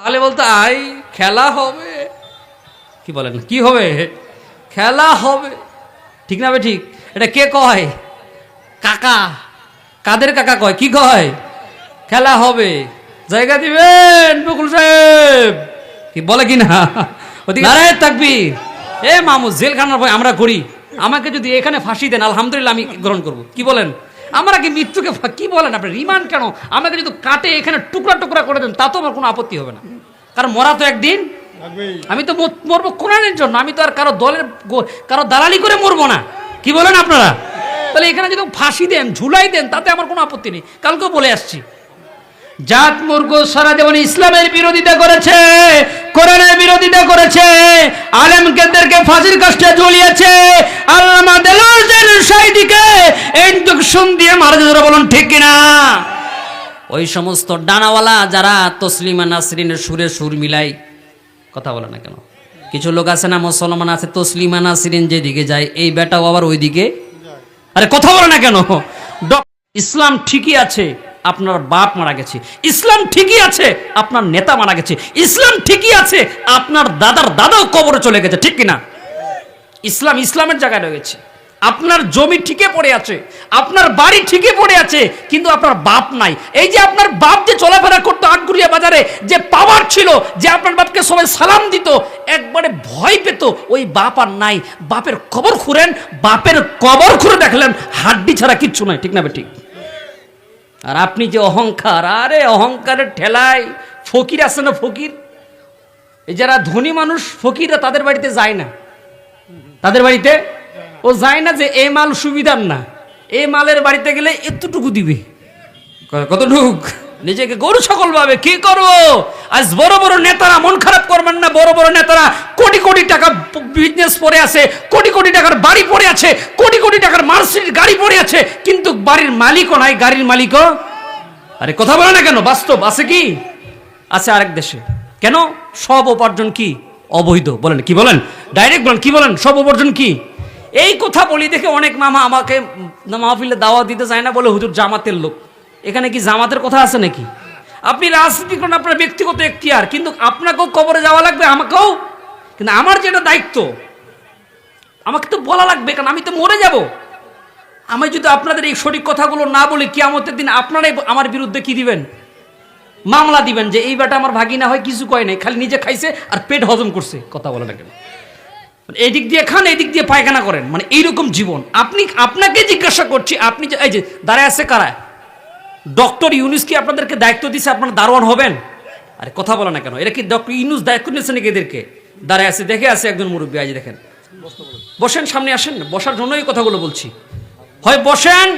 তাহলে বলতো, আই, খেলা হবে। কি বলেন? কি হবে? খেলা হবে। ঠিক না ঠিক? এটা কে কয়? কাকা। কাদের কাকা কয়? কি কয়? খেলা হবে। জায়গা দিবেন বকুল সাহেব। কি বলে কি না? নারায় থাকবি এ মামু, জেলখানার ভয় আমরা করি। আমাকে যদি এখানে ফাঁসি দেন, আলহামদুলিল্লাহ আমি গ্রহণ করব। কি বলেন? আমরা কি মৃত্যুকে কি বলেন আপনি? রিমান্ড কেন? আমাকে যদি কাটে এখানে টুকরা টুকরা করে দেন তাতেও আমার কোনো আপত্তি হবে না। কারণ মরা তো একদিন। আমি তো মরবো কোরআনের জন্য। আমি তো আর কারও দলের কারও দালালি করে মরবো না। কি বলেন আপনারা? তাহলে এখানে যদি ফাঁসি দেন ঝুলাই দেন তাতে আমার কোনো আপত্তি নেই। কালকেও বলে আসছি। জাত মুর্গ সারা যেমন ইসলামের বিরোধিতা করেছে কোরআনের বিরোধিতা করেছে আলেমকেদেরকে ফাঁসির কাজটা জ্বলিয়েছে আল্লামা দেলোজের সাইদিকে এই শুন দিয়ে মারা যারা বলুন ঠিক কিনা? ওই সমস্ত ডানাওয়ালা যারা তসলিমা নাসরিনের সুরে সুর মিলাই কথা বলে না কেন? কিছু লোক আছে না, মুসলমান আছে, তসলিমা নাসরিন যেদিকে যায়, এই বেটাও আবার ওইদিকে আরে কথা বলে না কেন? ইসলাম ঠিকই আছে, আপনার বাপ মারা গেছে। ইসলাম ঠিকই আছে, আপনার নেতা মারা গেছে। ইসলাম ঠিকই আছে, আপনার দাদার দাদাও কবরে চলে গেছে, ঠিক কিনা? ইসলাম ইসলামের জায়গায় রয়েছে। আপনার জমি ঠিকই পড়ে আছে, আপনার বাড়ি ঠিকই পড়ে আছে, কিন্তু আপনার বাপ নাই। এই যে আপনার বাপ যে চলাফেরা করতো আটগুড়িয়া বাজারে, যে পাওয়ার ছিল, যে আপনার বাপকে সবাই সালাম দিত, একবারে ভয় পেত, ওই বাপ আর নাই। বাপের কবর খুঁড়েন, বাপের কবর খুঁড়ে দেখলেন, হাড্ডি ছাড়া কিচ্ছু নাই, ঠিক না ঠিক? আর আপনি যে অহংকার, আরে অহংকারের ঠেলায়, ফকির আছে না ফকির? যারা ধনী মানুষ, ফকিররা তাদের বাড়িতে যায় না। তাদের বাড়িতে ও যায় না যে এ মাল সুবিধার না। এ মালের বাড়িতে গেলে এতটুকু দিবে। কতটুক? নিজেকে গরু সকল ভাবে কি করব? আজ বড় বড় নেতারা মন খারাপ করবেন না, বড় বড় নেতারা কোটি কোটি টাকা বিজনেস পড়ে আছে, কোটি কোটি টাকার বাড়ি পড়ে আছে, কোটি কোটি টাকার মার্সিডিজ গাড়ি পড়ে আছে, কিন্তু বাড়ির মালিকও নাই, গাড়ির মালিকও। আরে কথা বলে না কেন? বাস্তব আছে কি? আছে আরেক দেশে। কেন? সব উপার্জন কি? অবৈধ। বলেন, কি বলেন? ডাইরেক্ট বলেন, কি বলেন? সব উপার্জন কি? এই কথা বলি দেখে অনেক মামা আমাকে মাহফিলে দাওয়া দিতে চায় না বলে হুজুর জামাতের লোক। এখানে কি জামাতের কথা আছে নাকি? আপনি রাজনীতি করেন, আপনার ব্যক্তিগত এখতিয়ার, কিন্তু আপনাকেও কবরে যাওয়া লাগবে, আমাকেও? কিন্তু আমার যেটা দায়িত্ব, আমাকে তো বলা লাগবে, কারণ আমি তো মরে যাব। আমি যদি আপনাদের এই সঠিক কথাগুলো না বলি, কিয়ামতের দিন আপনারাই আমার বিরুদ্ধে কি দিবেন? মামলা দিবেন যে, এই বেটা আমার ভাগিনা হয়, কিছু কয় নাই, খালি নিজে খাইছে আর পেট হজম করছে। কথা বলে না কেন? মানে এদিক দিয়ে খান এদিক দিক দিয়ে পায়খানা করেন। মানে এইরকম জীবন। আপনি, আপনাকে জিজ্ঞাসা করছি, আপনি এই যে, দাঁড়ায় আছে কারা? ডক্টর ইউনুস কি আপনাদেরকে দায়িত্ব দিছে? আপনারা দারোয়ান হবেন? আরে কথা বলে না কেন? এরা কি ডক্টর ইউনুস দায়িত্ব নিয়েছে নাকি এদেরকে? দাঁড়ায় আছে, দেখে আছে একজন মুরব্বী আজ দেখেন। বসেন, সামনে আসেন, বসার জন্যই কথাগুলো বলছি। হয় বসেন